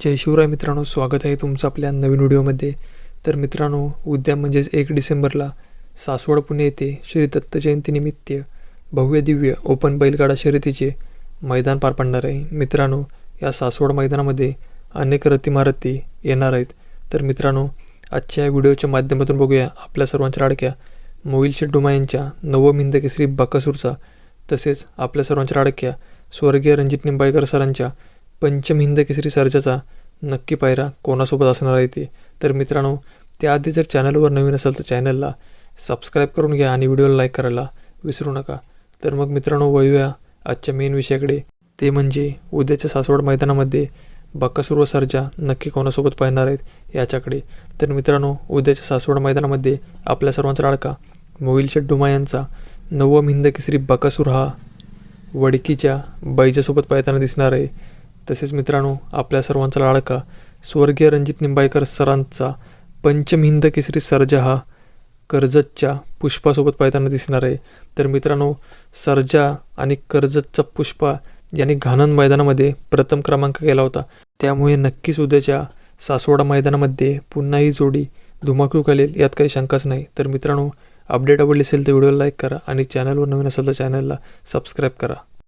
जय शिवराय मित्रांनो स्वागत आहे तुमचं आपल्या नवीन व्हिडिओमध्ये. तर मित्रांनो उद्या म्हणजेच एक डिसेंबरला सासवड पुणे येथे श्री दत्त जयंतीनिमित्त भव्य दिव्य ओपन बैलगाडा शर्यतीचे मैदान पार पडणार आहे. मित्रांनो या सासवड मैदानामध्ये अनेक रतिमारती येणार आहेत. तर मित्रांनो आजच्या या व्हिडिओच्या माध्यमातून बघूया आपल्या सर्वांच्या लाडक्या मोईल शेड्डुमा यांच्या नवमिंद केसरी बकासूरचा तसेच आपल्या सर्वांच्या लाडक्या स्वर्गीय रणजित निंबाळकर सरांच्या पंचम हिंद केसरी सर्जाचा नक्की पायरा कोणासोबत असणार आहे ते? तर मित्रांनो त्याआधी जर चॅनलवर नवीन असेल तर चॅनलला सबस्क्राईब करून घ्या आणि व्हिडिओला लाईक करायला विसरू नका. तर मग मित्रांनो वळूया आजच्या मेन विषयाकडे. ते म्हणजे उद्याच्या सासवड मैदानामध्ये बकासूर व सर्जा नक्की कोणासोबत पाहणार आहेत याच्याकडे. तर मित्रांनो उद्याच्या सासवड मैदानामध्ये आपल्या सर्वांचा लाडका मोहिल शेड्डुमा यांचा नवम हिंद केसरी बकासूर हा वडकीच्या बैजासोबत पाहताना दिसणार आहे. तसेच मित्रांनो आपल्या सर्वांचा लाडका स्वर्गीय रणजित निंबाळकर सरांचा पंचमहिंद केसरी सर्जा हा कर्जतच्या पुष्पासोबत पाहताना दिसणार आहे. तर मित्रांनो सर्जा आणि कर्जतचा पुष्पा यांनी घाणन मैदानामध्ये प्रथम क्रमांक केला होता. त्यामुळे नक्कीच उद्याच्या सासवडा मैदानामध्ये पुन्हा ही जोडी धुमाकूळ घालेल यात काही शंकाच नाही. तर मित्रांनो अपडेट आवडली असेल तर व्हिडिओला लाईक करा आणि चॅनलवर नवीन असेल तर चॅनलला सबस्क्राईब करा.